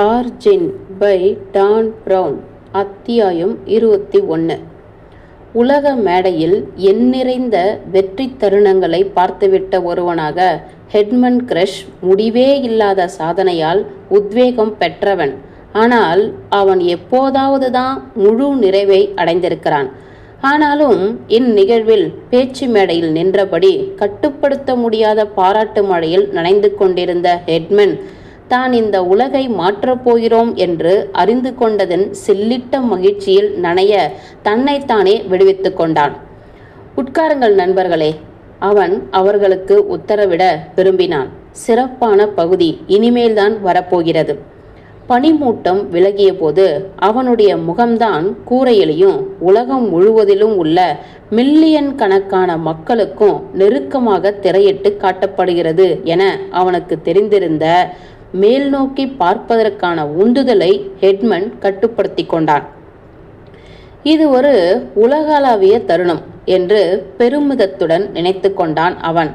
Origin by Don brown அத்தியாயம் இருபத்தி ஒன்று உலக மேடையில் எண்ணிறைந்த வெற்றி தருணங்களை பார்த்துவிட்ட ஒருவனாக ஹெட்மன் கிரஷ் முடிவே இல்லாத சாதனையால் உத்வேகம் பெற்றவன். ஆனால் அவன் எப்போதாவது தான் முழு நிறைவை அடைந்திருக்கிறான். ஆனாலும் இந்நிகழ்வில் பேச்சு மேடையில் நின்றபடி கட்டுப்படுத்த முடியாத பாராட்டு மழையில் நனைந்து கொண்டிருந்த ஹெட்மன் தான் இந்த உலகை மாற்றப் போகிறோம் என்று அறிந்து கொண்டதன் சில்லிட்ட மகிழ்ச்சியில் நனைய தன்னைத்தானே விடுவித்து கொண்டான். உட்காருங்கள் நண்பர்களே அவன் அவர்களுக்கு உத்தரவிட விரும்பினான். சிறப்பான பகுதி இனிமேல்தான் வரப்போகிறது. பனிமூட்டம் விலகிய போது அவனுடைய முகம்தான் கூரையிலையும் உலகம் முழுவதிலும் உள்ள மில்லியன் கணக்கான மக்களுக்கும் நெருக்கமாக திரையிட்டு காட்டப்படுகிறது என அவனுக்கு தெரிந்திருந்த மேல் நோக்கி பார்ப்பதற்கான உந்துதலை ஹெட்மன் கட்டுப்படுத்தி கொண்டான். இது ஒரு உலகளாவிய தருணம் என்று பெருமிதத்துடன் நினைத்து கொண்டான் அவன்.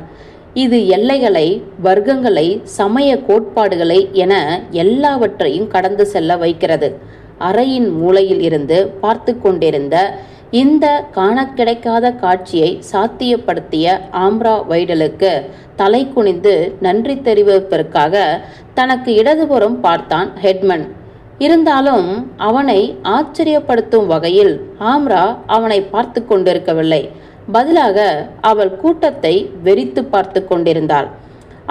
இது எல்லைகளை வர்க்கங்களை சமய கோட்பாடுகளை என எல்லாவற்றையும் கடந்து செல்ல வைக்கிறது. அறையின் மூலையில் இருந்து பார்த்து கொண்டிருந்த இந்த காண கிடைக்காத காட்சியை சாத்தியப்படுத்திய ஆம்ரா வைடலுக்கு தலை குனிந்து நன்றி தெரிவிப்பதற்காக தனக்கு இடதுபுறம் பார்த்தான் ஹெட்மன். இருந்தாலும் அவனை ஆச்சரியப்படுத்தும் வகையில் ஆம்ரா அவனை பார்த்து கொண்டிருக்கவில்லை. பதிலாக அவள் கூட்டத்தை வெறித்து பார்த்து கொண்டிருந்தாள்.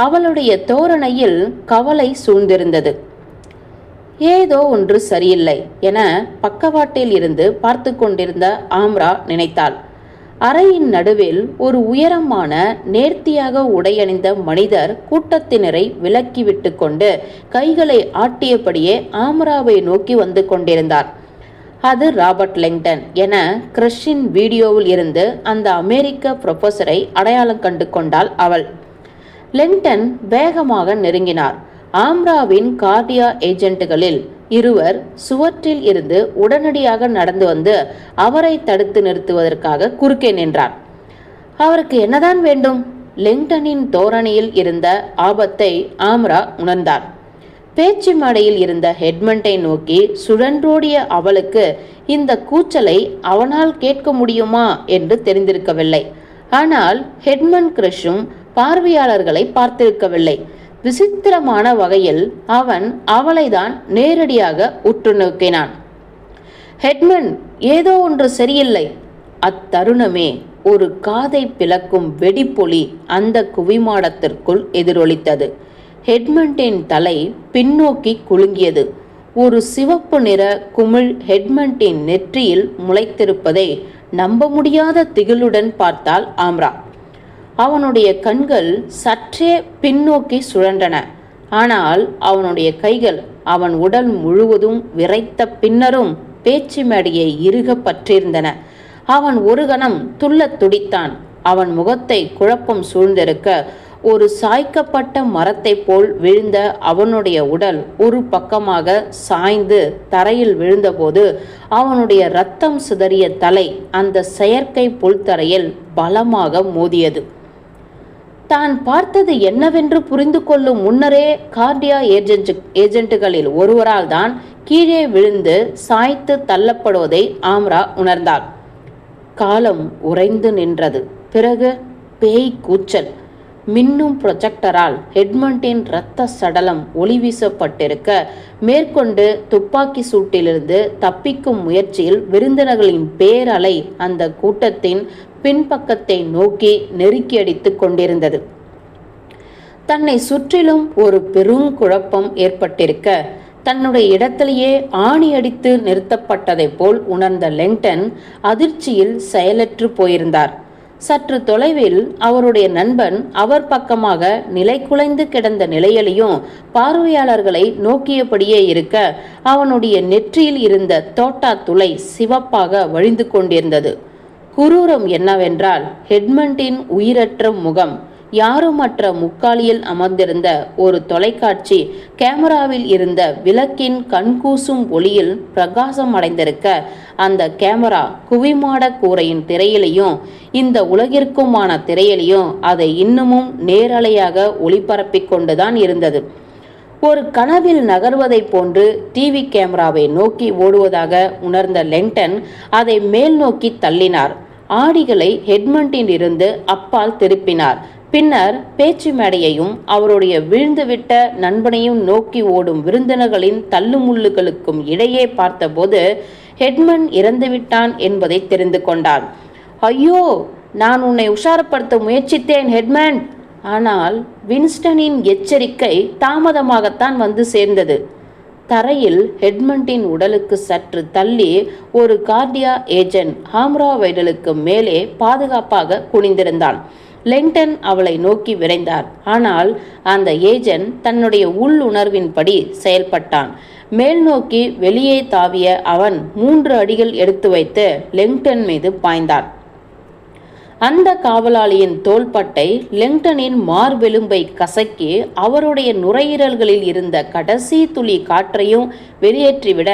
அவளுடைய தோரணையில் கவலை சூழ்ந்திருந்தது. ஏதோ ஒன்று சரியில்லை என பக்கவாட்டில் இருந்து பார்த்து கொண்டிருந்த ஆம்ரா நினைத்தாள். அறையின் நடுவில் ஒரு உயரமான நேர்த்தியாக உடையணிந்த மனிதர் கூட்டத்தினரை விலக்கிவிட்டு கொண்டு கைகளை ஆட்டியபடியே ஆம்ராவை நோக்கி வந்து கொண்டிருந்தார். அது ராபர்ட் லெங்டன் என கிரஷின் வீடியோவில் இருந்து அந்த அமெரிக்க ப்ரொஃபஸரை அடையாளம் கண்டு கொண்டாள் அவள். லெங்டன் வேகமாக நெருங்கினார். ஆம்ராவின் கார்டியா ஏஜென்ட்டுகளில் இருவர் சுவற்றில் இருந்து உடனடியாக நடந்து வந்து அவரை தடுத்து நிறுத்துவதற்காக குறுக்கே நின்றார். அவருக்கு என்னதான் வேண்டும்? லெங்டனின் தோரணியில் இருந்த ஆபத்தை ஆம்ரா உணர்ந்தார். பேச்சு மேடையில் இருந்த ஹெட்மண்டை நோக்கி சுழன்றோடிய அவளுக்கு இந்த கூச்சலை அவனால் கேட்க முடியுமா என்று தெரிந்திருக்கவில்லை. ஆனால் ஹெட்மன் கிரஷும் பார்வையாளர்களை பார்த்திருக்கவில்லை. விசித்திரமான வகையில் அவன் அவளைதான் நேரடியாக உற்று நோக்கினான். ஹெட்மன் ஏதோ ஒன்று சரியில்லை. அத்தருணமே ஒரு காதை பிளக்கும் வெடிப்பொலி அந்த குவிமாடத்திற்குள் எதிரொலித்தது. ஹெட்மண்டின் தலை பின்னோக்கி குலுங்கியது. ஒரு சிவப்பு நிற குமிழ் ஹெட்மண்டின் நெற்றியில் முளைத்திருப்பதை நம்ப முடியாத திகிலுடன் பார்த்தால் ஆம்ரா. அவனுடைய கண்கள் சற்றே பின்னோக்கி சுழன்றன. ஆனால் அவனுடைய கைகள் அவன் உடல் முழுவதும் விரைத்த பின்னரும் பேச்சு மேடையை இறுக பற்றிருந்தன. அவன் ஒரு கணம் துள்ளத் துடித்தான். அவன் முகத்தை குழப்பம் சூழ்ந்திருக்க ஒரு சாய்க்கப்பட்ட மரத்தை போல் விழுந்த அவனுடைய உடல் ஒரு பக்கமாக சாய்ந்து தரையில் விழுந்தபோது அவனுடைய ரத்தம் சிதறிய தலை அந்த செயற்கை புல்தரையில் பலமாக மோதியது. தான் பார்த்தது என்னவென்று புரிந்து கொள்ளும் முன்னரே கார்டியா ஏஜென்ட் ஏஜென்ட்டுகளில் ஒருவரால் தான் கீழே விழுந்து சாய்த்து தள்ளப்படுவதை ஆம்ரா உணர்ந்தாள். காலம் உறைந்து நின்றது. பிறகு பேய் கூச்சல். மின்னும் ப்ரொஜெக்டரால் ஹெட்மண்டின் இரத்த சடலம் ஒளி வீசப்பட்டிருக்க மேற்கொண்டு துப்பாக்கி சூட்டிலிருந்து தப்பிக்கும் முயற்சியில் விருந்தினர்களின் பேரலை அந்த கூட்டத்தின் பின்பக்கத்தை நோக்கி நெருக்கியடித்துக் கொண்டிருந்தது. தன்னை சுற்றிலும் ஒரு பெருங்குழப்பம் ஏற்பட்டிருக்க தன்னுடைய இடத்திலேயே ஆணி அடித்து நிறுத்தப்பட்டதைப் போல் உணர்ந்த லெங்டன் அதிர்ச்சியில் செயலற்று போயிருந்தார். சற்று தொலைவில் அவருடைய நண்பன் அவர் பக்கமாக நிலை குலைந்து கிடந்த நிலையிலையும் பார்வையாளர்களை நோக்கியபடியே இருக்க அவனுடைய நெற்றியில் இருந்த தோட்டா துளை சிவப்பாக வழிந்து கொண்டிருந்தது. குரூரம் என்னவென்றால் ஹெட்மண்டின் உயிரற்ற முகம். யாருமற்ற முக்காலியில் அமர்ந்திருந்த ஒரு தொலைக்காட்சி கேமராவில் இருந்த விளக்கின் கண்கூசும் ஒளியில் பிரகாசம் அடைந்திருக்க அந்த கேமரா குவிமாட கூரையின் திரையிலையும் இந்த உலகிற்குமான திரையிலையும் அதை இன்னமும் நேரலையாக ஒளிபரப்பிக் கொண்டுதான் இருந்தது. ஒரு கனவில் நகர்வதைப் போன்று டிவி கேமராவை நோக்கி ஓடுவதாக உணர்ந்த லெங்டன் அதை மேல் நோக்கி தள்ளினார். ஆடிகளை ஹெட்மண்டில் இருந்து அப்பால் திருப்பினார். பின்னர் பேச்சு மேடையையும் அவருடைய வீழ்ந்துவிட்ட நண்பனையும் நோக்கி ஓடும் விருந்தினர்களின் தள்ளுமுள்ளுகளுக்கும் இடையே பார்த்தபோது ஹெட்மன் இறந்துவிட்டான் என்பதை தெரிந்து கொண்டான். ஐயோ நான் உன்னை உஷாரப்படுத்த முயற்சித்தேன் ஹெட்மேன்! ஆனால் வின்ஸ்டனின் எச்சரிக்கை தாமதமாகத்தான் வந்து சேர்ந்தது. தரையில் ஹெட்மண்டின் உடலுக்கு சற்று தள்ளி ஒரு கார்டியா ஏஜென்ட் ஹாம்ரா வைடலுக்கு மேலே பாதுகாப்பாக குனிந்திருந்தான். லெங்டன் அவளை நோக்கி விரைந்தார். ஆனால் அந்த ஏஜென்ட் தன்னுடைய உள்ளுணர்வின்படி செயல்பட்டான். மேல் நோக்கி வெளியே தாவிய அவன் மூன்று அடிகள் எடுத்து வைத்து லெங்டன் மீது பாய்ந்தான். அந்த காவலாளியின் தோள்பட்டை லெங்டனின் மார்வெலும்பை கசக்கி அவருடைய நுரையீரல்களில் இருந்த கடைசி துளி காற்றையும் வெளியேற்றிவிட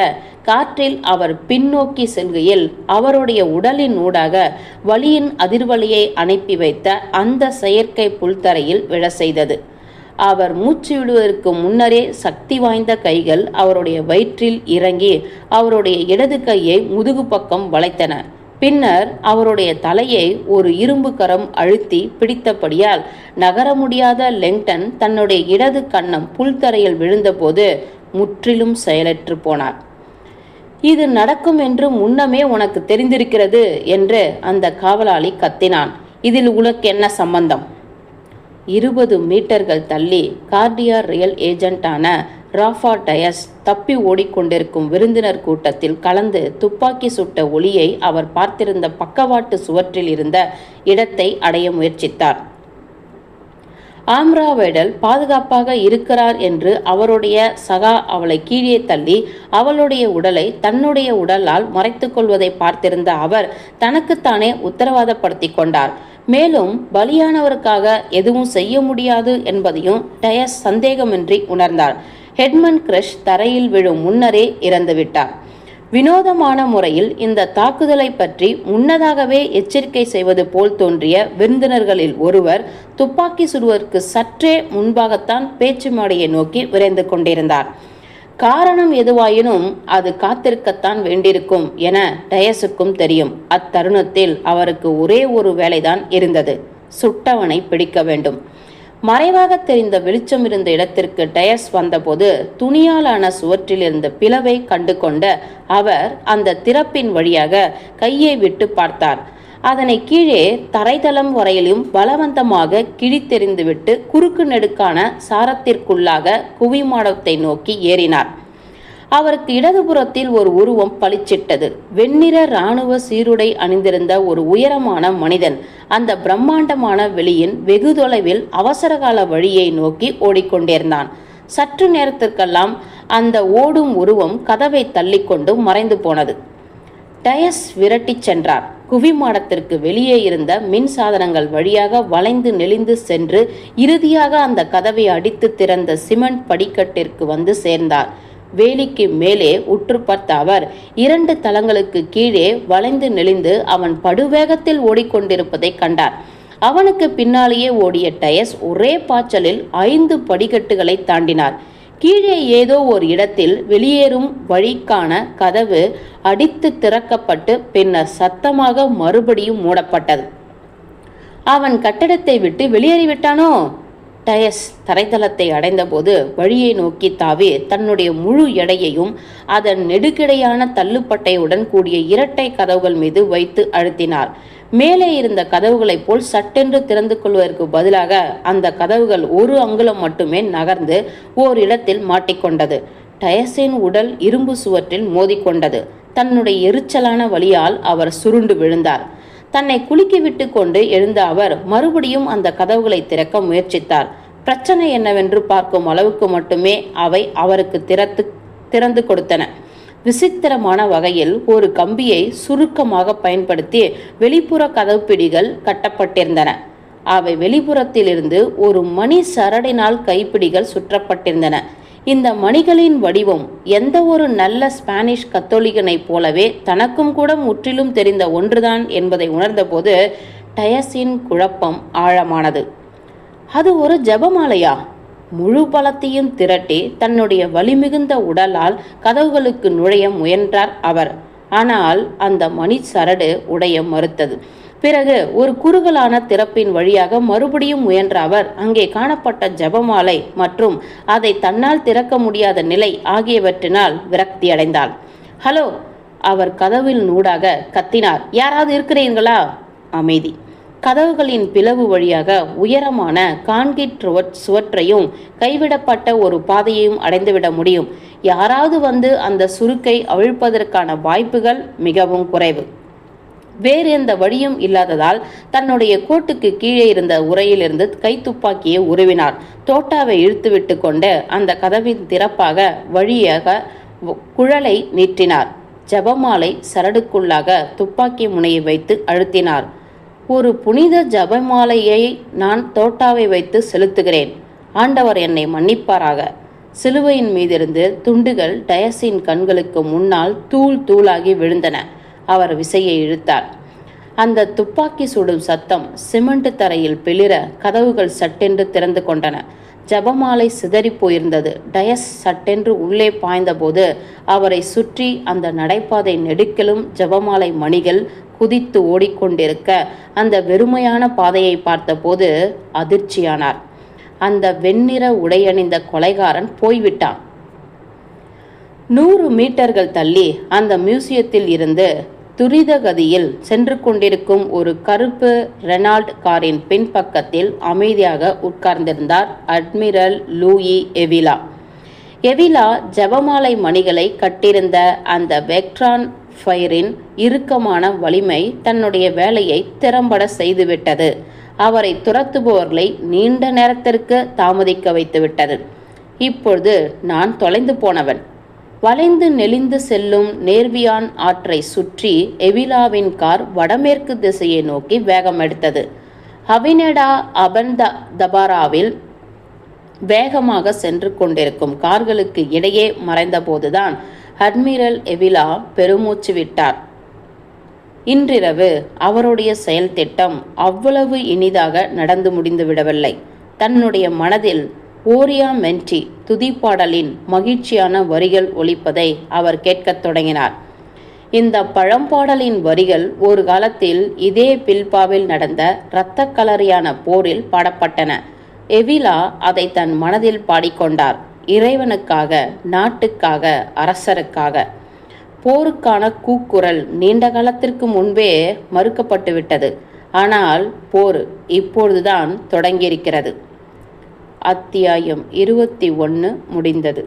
காற்றில் அவர் பின்னோக்கி செல்கையில் அவருடைய உடலின் ஊடாக வலியின் அதிர்வலியை அனுப்பி வைத்த அந்த செயற்கை புல்தரையில் விழ செய்தது. அவர் மூச்சு விடுவதற்கு முன்னரே சக்தி வாய்ந்த கைகள் அவருடைய வயிற்றில் இறங்கி அவருடைய இடது கையை முதுகு பக்கம் வளைத்தன. பின்னர் அவருடைய தலையை ஒரு இரும்பு கரம் அழுத்தி பிடித்தபடியால் நகர முடியாத லெங்டன் தன்னுடைய இடது கன்னம் புல்தரையில் விழுந்தபோது முற்றிலும் செயலற்று போனார். இது நடக்கும் என்று முன்னமே உனக்கு தெரிந்திருக்கிறது என்று அந்த காவலாளி கத்தினான். இதில் உனக்கு என்ன சம்பந்தம்? இருபது மீட்டர்கள் தள்ளி கார்டியா ரியல் ஏஜென்ட்டான ராஃபா டயஸ் தப்பி ஓடிக்கொண்டிருக்கும் விருந்தினர் கூட்டத்தில் கலந்து துப்பாக்கி சுட்ட ஒளியை அவர் பார்த்திருந்த பக்கவாட்டு சுவற்றில் இருந்த இடத்தை அடைய முயற்சித்தார். ஆம்ராவேடல் பாதுகாப்பாக இருக்கிறார் என்று அவருடைய சகா அவளை கீழே தள்ளி அவளுடைய உடலை தன்னுடைய உடலால் மறைத்துக் கொள்வதை பார்த்திருந்த அவர் தனக்குத்தானே உத்தரவாதப்படுத்தி கொண்டார். மேலும் பலியானவருக்காக எதுவும் செய்ய முடியாது என்பதையும் டயஸ் சந்தேகமின்றி உணர்ந்தார். ஹெட்மன் கிரஷ் தரையில் விழும் முன்னரே இறந்துவிட்டார். வினோதமான முறையில் இந்த தாக்குதலை பற்றி முன்னதாகவே எச்சரிக்கை செய்வது போல் தோன்றிய விருந்தினர்களில் ஒருவர் துப்பாக்கி சுடுவதற்கு சற்றே முன்பாகத்தான் பேச்சு மாடியை நோக்கி விரைந்து கொண்டிருந்தார். காரணம் எதுவாயினும் அது காத்திருக்கத்தான் வேண்டியிருக்கும் என டயஸுக்கும் தெரியும். அத்தருணத்தில் அவருக்கு ஒரே ஒரு வேலைதான் இருந்தது சுட்டவனை பிடிக்க வேண்டும். மறைவாக தெரிந்த வெளிச்சம் இருந்த இடத்திற்கு டயஸ் வந்தபோது துணியாலான சுவற்றில் இருந்த பிளவை கண்டு கொண்ட அவர் அந்த திறப்பின் வழியாக கையை விட்டு பார்த்தார். அதனை கீழே தரைதளம் வரையிலும் பலவந்தமாக கிழித்தெறிந்துவிட்டு குறுக்கு நெடுக்கான சாரத்திற்குள்ளாக குவிமாடத்தை நோக்கி ஏறினார். அவருக்கு இடதுபுறத்தில் ஒரு உருவம் பளிச்சிட்டது. வெண்ணிற இராணுவ சீருடை அணிந்திருந்த ஒரு உயரமான மனிதன் அந்த பிரம்மாண்டமான வெளியின் வெகு தொலைவில் அவசரகால வழியை நோக்கி ஓடிக்கொண்டிருந்தான். சற்று நேரத்திற்கெல்லாம் அந்த ஓடும் உருவம் கதவை தள்ளிக்கொண்டு மறைந்து போனது. டயஸ் விரட்டிச் சென்றார். குவிமாடத்திற்கு வெளியே இருந்த மின் சாதனங்கள் வழியாக வளைந்து நெளிந்து சென்று இறுதியாக அந்த கதவை அடித்து திறந்த சிமெண்ட் படிக்கட்டிற்கு வந்து சேர்ந்தார். வேலிக்கு மேலே உற்று பார்த்த அவர் இரண்டு தளங்களுக்கு கீழே வளைந்து நெளிந்து அவன் படுவேகத்தில் ஓடிக்கொண்டிருப்பதை கண்டார். அவனுக்கு பின்னாலேயே ஓடிய டயஸ் ஒரே பாய்ச்சலில் ஐந்து படிக்கட்டுகளை தாண்டினார். கீழே ஏதோ ஒரு இடத்தில் வெளியேறும் வழிக்கான கதவு அடித்து திறக்கப்பட்டு பின்னர் சத்தமாக மறுபடியும் மூடப்பட்டது. அவன் கட்டடத்தை விட்டு வெளியேறிவிட்டானோ? டயஸ் தரைத்தளத்தை அடைந்தபோது வழியை நோக்கி தாவி தன்னுடைய முழு எடையையும் அதன் நெடுக்கிடையான தள்ளுப்பட்டையுடன் கூடிய இரட்டை கதவுகள் மீது வைத்து அழுத்தினார். மேலே இருந்த கதவுகளைப் போல் சட்டென்று திறந்து கொள்வதற்கு பதிலாக அந்த கதவுகள் ஒரு அங்குலம் மட்டுமே நகர்ந்து ஓர் இடத்தில் மாட்டிக்கொண்டது. டயஸின் உடல் இரும்பு சுவற்றில் மோதிக்கொண்டது. தன்னுடைய எரிச்சலான வழியால் அவர் சுருண்டு விழுந்தார். தன்னை குலுக்கி விட்டு கொண்டு எழுந்த அவர் மறுபடியும் அந்த கதவுகளை திறக்க முயற்சித்தார். பிரச்சனை என்னவென்று பார்க்கும் அளவுக்கு மட்டுமே அவை அவருக்கு திறத்து திறந்து கொடுத்தன. விசித்திரமான வகையில் ஒரு கம்பியை சுருக்கமாக பயன்படுத்தி வெளிப்புற கதவுப்பிடிகள் கட்டப்பட்டிருந்தன. அவை வெளிப்புறத்திலிருந்து ஒரு மணி சரடினால் கைப்பிடிகள் சுற்றப்பட்டிருந்தன. இந்த மணிகளின் வடிவம் எந்த ஒரு நல்ல ஸ்பானிஷ் கத்தோலிகனைப் போலவே தனக்கும் கூட முற்றிலும் தெரிந்த ஒன்றுதான் என்பதை உணர்ந்தபோது டயஸின் குழப்பம் ஆழமானது. அது ஒரு ஜபமாலையா? முழு பலத்தையும் திரட்டி தன்னுடைய வலிமிகுந்த உடலால் கதவுகளுக்கு நுழைய முயன்றார் அவர். ஆனால் அந்த மணி சரடு உடைய மறுத்தது. பிறகு ஒரு குறுகலான திறப்பின் வழியாக மறுபடியும் முயன்ற அவர் அங்கே காணப்பட்ட ஜெபமாலை மற்றும் அதை தன்னால் திறக்க முடியாத நிலை ஆகியவற்றினால் விரக்தி அடைந்தாள். ஹலோ அவர் கதவில் நூடாக கத்தினார். யாராவது இருக்கிறீர்களா? அமைதி. கதவுகளின் பிளவு வழியாக உயரமான கான்கிரீட் சுவற்றையும் கைவிடப்பட்ட ஒரு பாதையையும் அடைந்துவிட முடியும். யாராவது வந்து அந்த சுருக்கை அவிழ்ப்பதற்கான வாய்ப்புகள் மிகவும் குறைவு. வேறு எந்த வழியும் இல்லாததால் தன்னுடைய கோட்டுக்கு கீழே இருந்த உரையிலிருந்து கைத்துப்பாக்கியை உருவினார். தோட்டாவை இழுத்துவிட்டு கொண்டு அந்த கதவின் திறப்பாக வழியாக குழலை நீட்டினார். ஜபமாலை சரடுக்குள்ளாக துப்பாக்கி முனையை வைத்து அழுத்தினார். ஒரு புனித ஜபமாலையை நான் தோட்டாவை வைத்து செலுத்துகிறேன். ஆண்டவர் என்னை மன்னிப்பாராக. சிலுவையின் மீதிருந்து துண்டுகள் டயஸின் கண்களுக்கு முன்னால் தூள் தூளாகி விழுந்தன. அவர் விசையை இழுத்தார். அந்த துப்பாக்கி சுடும் சத்தம் சிமெண்ட் தரையில் பிளிர கதவுகள் சட்டென்று திறந்து கொண்டன. ஜபமாலை சிதறிப் போயிருந்தது. டயஸ் சட்டென்று உள்ளே பாய்ந்தபோது அவரை சுற்றி அந்த நடைபாதை நெடுக்கிலும் ஜபமாலை மணிகள் குதித்து ஓடிக்கொண்டிருக்க அந்த வெறுமையான பாதையை பார்த்தபோது அதிர்ச்சியானார். அந்த வெண்ணிற உடையணிந்த கொலைகாரன் போய்விட்டான். நூறு மீட்டர்கள் தள்ளி அந்த மியூசியத்தில் இருந்து துரித கதியில் சென்று கொண்டிருக்கும் ஒரு கருப்பு ரெனால்ட் காரின் பின்பக்கத்தில் அமைதியாக உட்கார்ந்திருந்தார் அட்மிரல் லூயி எவிலா. எவிலா ஜெபமாலை மணிகளை கட்டியிருந்த அந்த வெக்ட்ரான் ஃபயரின் இறுக்கமான வலிமை தன்னுடைய வேலையை திறம்பட செய்துவிட்டது. அவரை துரத்துபவர்களை நீண்ட நேரத்திற்கு தாமதிக்க வைத்துவிட்டது. இப்பொழுது நான் தொலைந்து போனவன். வளைந்து நெளிந்து செல்லும் நேர்வியான் ஆற்றை சுற்றி எவிலாவின் கார் வடமேற்கு திசையை நோக்கி வேகம் எடுத்தது. ஹவினடா அபந்த தபாராவில் வேகமாக சென்று கொண்டிருக்கும் கார்களுக்கு இடையே மறைந்தபோதுதான் அட்மிரல் எவிலா பெருமூச்சு விட்டார். இன்றிரவு அவருடைய செயல் திட்டம் அவ்வளவு இனிதாக நடந்து முடிந்து விடவில்லை தன்னுடைய மனதில் ஓரியா மென்டி துதிப்பாடலின் மகிழ்ச்சியான வரிகள் ஒழிப்பதை அவர் கேட்கத் தொடங்கினார். இந்த பழம்பாடலின் வரிகள் ஒரு காலத்தில் இதே பில்பாவில் நடந்த இரத்த கலரியான போரில் பாடப்பட்டன. எவிலா அதை தன் மனதில் பாடிக்கொண்டார் இறைவனுக்காக நாட்டுக்காக அரசருக்காக. போருக்கான கூக்குரல் நீண்ட காலத்திற்கு முன்பே மறுக்கப்பட்டுவிட்டது. ஆனால் போர் இப்பொழுதுதான் தொடங்கியிருக்கிறது. அத்தியாயம் இருபத்தி ஒன்று முடிந்தது.